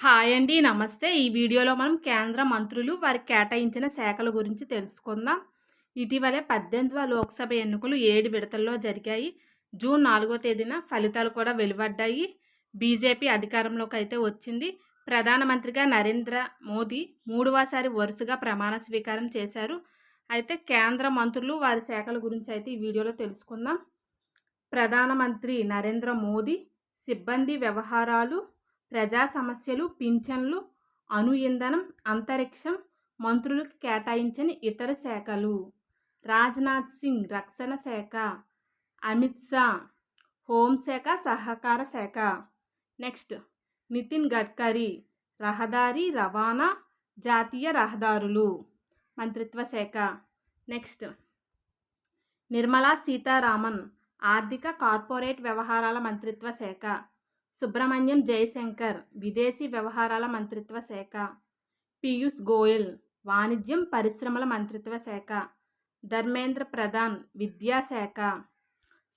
Hi అండి నమస్తే. ఈ వీడియోలో మనం కేంద్ర మంత్రులు వారి కేటాయించిన శాఖల గురించి తెలుసుకుందాం. ఇటీవలే పద్దెనిమిదవ లోక్సభ ఎన్నికలు ఏడు విడతల్లో జరిగాయి. జూన్ నాలుగో తేదీన ఫలితాలు కూడా వెలువడ్డాయి. బీజేపీ అధికారంలోకి అయితే వచ్చింది. ప్రధానమంత్రిగా నరేంద్ర మోదీ మూడవసారి వరుసగా ప్రమాణ స్వీకారం చేశారు. అయితే కేంద్ర మంత్రులు వారి శాఖల గురించి అయితే ఈ వీడియోలో తెలుసుకుందాం. ప్రధానమంత్రి నరేంద్ర మోదీ సిబ్బంది వ్యవహారాలు ప్రజా సమస్యలు పింఛన్లు అణు ఇంధనం అంతరిక్షం మంత్రులకు కేటాయించని ఇతర శాఖలు. రాజ్నాథ్ సింగ్ రక్షణ శాఖ అమిత్ షా హోంశాఖ సహకార శాఖ. నెక్స్ట్ నితిన్ గడ్కరీ రహదారి రవాణా జాతీయ రహదారులు మంత్రిత్వ శాఖ. నెక్స్ట్ నిర్మలా సీతారామన్ ఆర్థిక కార్పొరేట్ వ్యవహారాల మంత్రిత్వ శాఖ. సుబ్రహ్మణ్యం జయశంకర్ విదేశీ వ్యవహారాల మంత్రిత్వ శాఖ. పీయూష్ గోయల్ వాణిజ్యం పరిశ్రమల మంత్రిత్వ శాఖ. ధర్మేంద్ర ప్రధాన్ విద్యాశాఖ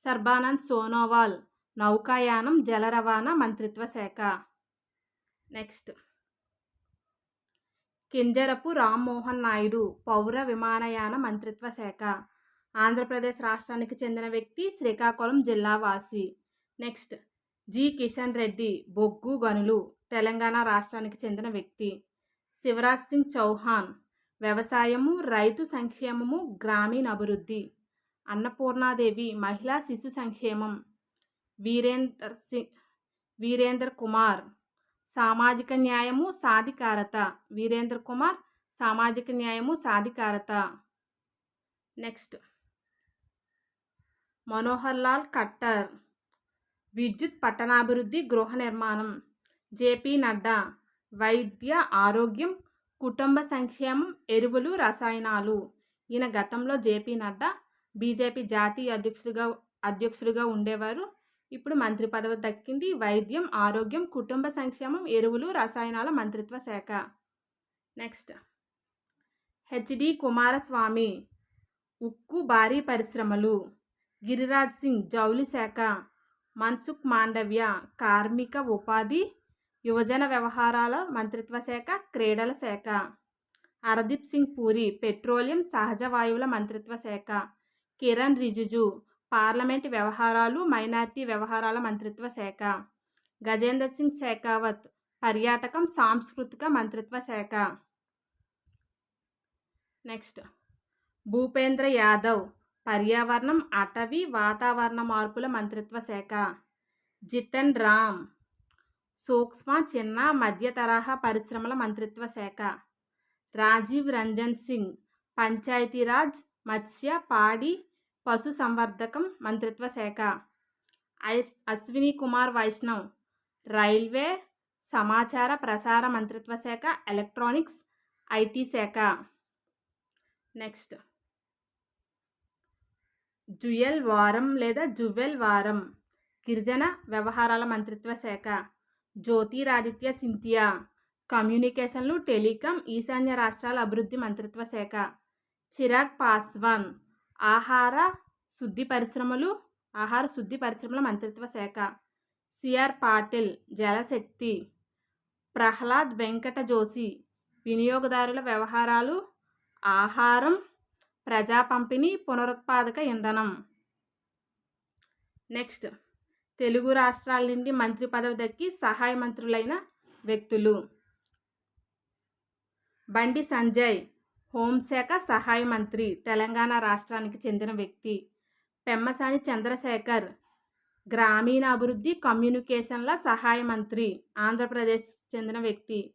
సర్బానంద్ సోనోవాల్ నౌకాయానం జల రవాణా మంత్రిత్వ శాఖ. నెక్స్ట్. కింజరపు రామ్మోహన్ నాయుడు పౌర విమానయాన మంత్రిత్వ శాఖ. ఆంధ్రప్రదేశ్ రాష్ట్రానికి చెందిన వ్యక్తి శ్రీకాకుళం జిల్లా వాసి. నెక్స్ట్. జి. కిషన్ రెడ్డి బొగ్గు గనులు తెలంగాణ రాష్ట్రానికి చెందిన వ్యక్తి. శివరాజ్ సింగ్ చౌహాన్ వ్యవసాయము రైతు సంక్షేమము గ్రామీణ అభివృద్ధి. అన్నపూర్ణాదేవి మహిళా శిశు సంక్షేమం. వీరేందర్ సింగ్ వీరేంద్ర కుమార్ సామాజిక న్యాయము సాధికారత. వీరేంద్ర కుమార్ సామాజిక న్యాయము సాధికారత. నెక్స్ట్. మనోహర్ లాల్ కట్టర్. విద్యుత్ పట్టణాభివృద్ధి గృహ నిర్మాణం జేపీ నడ్డా వైద్య ఆరోగ్యం కుటుంబ సంక్షేమం ఎరువులు రసాయనాలు. ఈయన గతంలో జేపీ నడ్డా బీజేపీ జాతీయ అధ్యక్షుడిగా అధ్యక్షుడిగా ఉండేవారు. ఇప్పుడు మంత్రి పదవి దక్కింది వైద్యం ఆరోగ్యం కుటుంబ సంక్షేమం ఎరువులు రసాయనాల మంత్రిత్వ శాఖ. నెక్స్ట్. హెచ్డి కుమారస్వామి ఉక్కు భారీ పరిశ్రమలు. గిరిరాజ్ సింగ్ జౌలి శాఖ. మన్సుఖ్ మాండవ్య కార్మిక ఉపాధి యువజన వ్యవహారాల మంత్రిత్వ శాఖ క్రీడల శాఖ. హర్దీప్ సింగ్ పూరి పెట్రోలియం సహజ వాయువుల మంత్రిత్వ శాఖ. కిరణ్ రిజిజు పార్లమెంట్ వ్యవహారాలు మైనార్టీ వ్యవహారాల మంత్రిత్వ శాఖ. గజేంద్ర సింగ్ శేఖావత్ పర్యాటకం సాంస్కృతిక మంత్రిత్వ శాఖ. నెక్స్ట్. భూపేంద్ర యాదవ్ పర్యావరణం అటవీ వాతావరణ మార్పుల మంత్రిత్వ శాఖ. జితన్ రామ్ సూక్ష్మ చిన్న మధ్య తరహా పరిశ్రమల మంత్రిత్వ శాఖ. రాజీవ్ రంజన్ సింగ్ పంచాయతీరాజ్ మత్స్య పాడి పశు సంవర్ధకం మంత్రిత్వ శాఖ. ఐస్ అశ్విని కుమార్ వైష్ణవ్ రైల్వే సమాచార ప్రసార మంత్రిత్వ శాఖ ఎలక్ట్రానిక్స్ ఐటీ శాఖ. నెక్స్ట్. జుయల్ వారం లేదా జువెల్ వారం. గిరిజన వ్యవహారాల మంత్రిత్వ శాఖ. జ్యోతిరాదిత్య సింథియా కమ్యూనికేషన్లు టెలికాం ఈశాన్య రాష్ట్రాల అభివృద్ధి మంత్రిత్వ శాఖ. చిరాగ్ పాస్వాన్. ఆహార శుద్ధి పరిశ్రమలు ఆహార శుద్ధి పరిశ్రమల మంత్రిత్వ శాఖ. సిఆర్ పాటిల్ జలశక్తి. ప్రహ్లాద్ వెంకట జోషి. వినియోగదారుల వ్యవహారాలు ఆహారం ప్రజా పంపిణీ పునరుత్పాదక ఇంధనం. నెక్స్ట్. తెలుగు రాష్ట్రాల నుండి మంత్రి పదవి దక్కి సహాయ మంత్రులైన వ్యక్తులు. బండి సంజయ్ హోంశాఖ సహాయ మంత్రి తెలంగాణ రాష్ట్రానికి చెందిన వ్యక్తి. పెమ్మసాని చంద్రశేఖర్ గ్రామీణ అభివృద్ధి కమ్యూనికేషన్ల సహాయ మంత్రి ఆంధ్రప్రదేశ్ చెందిన వ్యక్తి.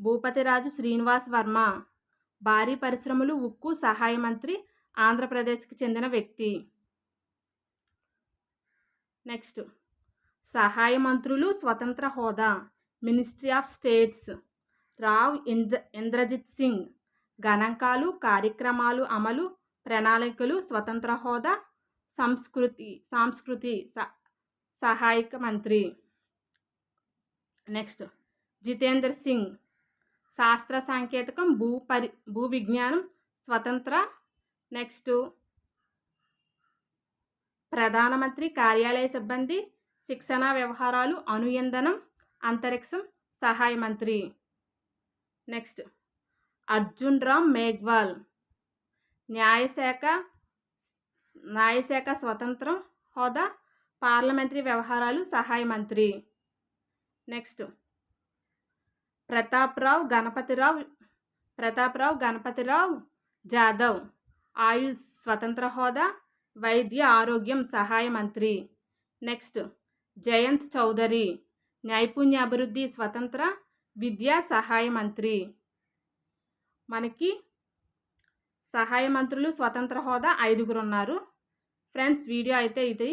భూపతిరాజు శ్రీనివాస్ వర్మ భారీ పరిశ్రమలు ఉక్కు సహాయ మంత్రి ఆంధ్రప్రదేశ్కి చెందిన వ్యక్తి. నెక్స్ట్. సహాయ మంత్రులు స్వతంత్ర హోదా ministry of states. Rao Indra Inderjit Singh. గణాంకాలు కార్యక్రమాలు అమలు ప్రణాళికలు స్వతంత్ర హోదా సంస్కృతి సాంస్కృతి సహాయక మంత్రి. నెక్స్ట్. జితేంద్ర సింగ్. శాస్త్ర సాంకేతికం భూ పరి భూ విజ్ఞానం స్వతంత్ర. నెక్స్ట్ ప్రధానమంత్రి కార్యాలయ సిబ్బంది శిక్షణ వ్యవహారాలు అణు అంతరిక్షం సహాయ మంత్రి. నెక్స్ట్ అర్జున్ రామ్ మేఘ్వాల్ న్యాయశాఖ న్యాయశాఖ స్వతంత్రం హోదా పార్లమెంటరీ వ్యవహారాలు సహాయ మంత్రి. నెక్స్ట్ ప్రతాప్రావు గణపతిరావు ప్రతాప్రావు గణపతిరావు జాదవ్. ఆయుష్ స్వతంత్ర హోదా వైద్య ఆరోగ్యం సహాయ మంత్రి. నెక్స్ట్ జయంత్ చౌదరి నైపుణ్యాభివృద్ధి స్వతంత్ర విద్యా సహాయ మంత్రి. మనకి సహాయ మంత్రులు స్వతంత్ర హోదా ఐదుగురు ఉన్నారు. ఫ్రెండ్స్ వీడియో అయితే ఇది.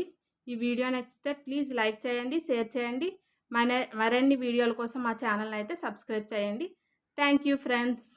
ఈ వీడియో నచ్చితే ప్లీజ్ లైక్ చేయండి షేర్ చేయండి. మన మరిన్ని వీడియోల కోసం మా ఛానల్ని అయితే సబ్స్క్రైబ్ చేయండి. Thank you friends.